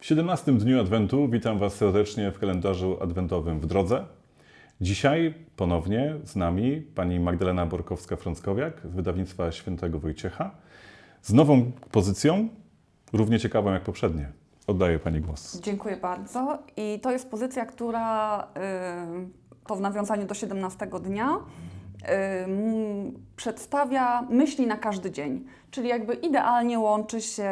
17 dniu Adwentu witam Was serdecznie w kalendarzu adwentowym w drodze. Dzisiaj ponownie z nami pani Magdalena Borkowska-Frąckowiak z wydawnictwa Świętego Wojciecha z nową pozycją, równie ciekawą jak poprzednie. Oddaję Pani głos. Dziękuję bardzo. I to jest pozycja, która y, to w nawiązaniu do 17 dnia przedstawia myśli na każdy dzień, czyli jakby idealnie łączy się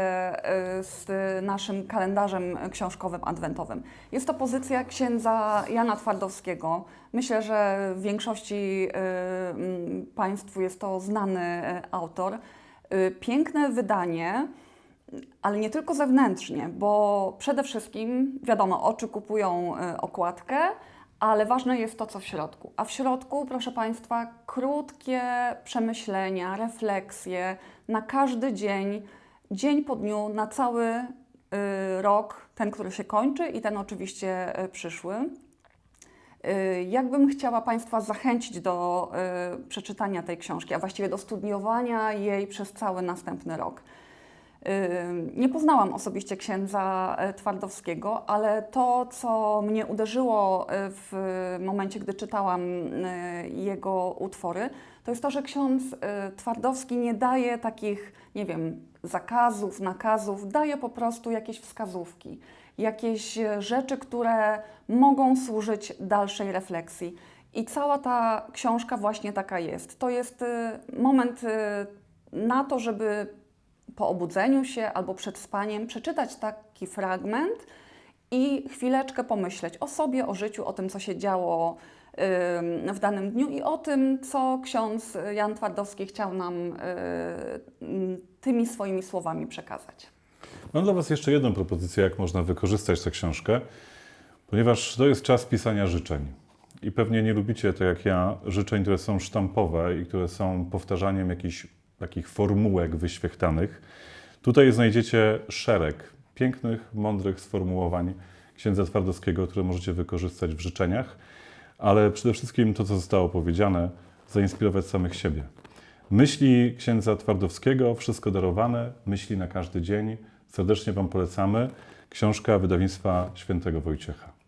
y, z naszym kalendarzem książkowym adwentowym. Jest to pozycja księdza Jana Twardowskiego. Myślę, że w większości y, m, Państwu jest to znany y, autor. Y, Piękne wydanie ale nie tylko zewnętrznie, bo przede wszystkim, wiadomo, oczy kupują y, okładkę, ale ważne jest to, co w środku. A w środku, proszę Państwa, krótkie przemyślenia, refleksje na każdy dzień, dzień po dniu, na cały y, rok, ten, który się kończy i ten oczywiście y, przyszły. Y, Jakbym chciała Państwa zachęcić do przeczytania tej książki, a właściwie do studiowania jej przez cały następny rok. Nie poznałam osobiście księdza e, Twardowskiego, ale to, co mnie uderzyło e, w momencie, gdy czytałam e, jego utwory, to jest to, że ksiądz Twardowski nie daje takich, nie wiem, zakazów, nakazów, daje po prostu jakieś wskazówki, jakieś rzeczy, które mogą służyć dalszej refleksji. I cała ta książka właśnie taka jest. To jest moment na to, żeby po obudzeniu się albo przed spaniem przeczytać taki fragment i chwileczkę pomyśleć o sobie, o życiu, o tym, co się działo w danym dniu i o tym, co ksiądz Jan Twardowski chciał nam y, ym, tymi swoimi słowami przekazać. Mam dla Was jeszcze jedną propozycję, jak można wykorzystać tę książkę, ponieważ to jest czas pisania życzeń. I pewnie nie lubicie, tak jak ja, życzeń, które są sztampowe i które są powtarzaniem jakichś takich formułek wyświechtanych. Tutaj znajdziecie szereg pięknych, mądrych sformułowań księdza Twardowskiego, które możecie wykorzystać w życzeniach, ale przede wszystkim to, co zostało powiedziane, zainspirować samych siebie. Myśli księdza Twardowskiego, wszystko darowane, myśli na każdy dzień. Serdecznie Wam polecamy. Książka wydawnictwa Świętego Wojciecha.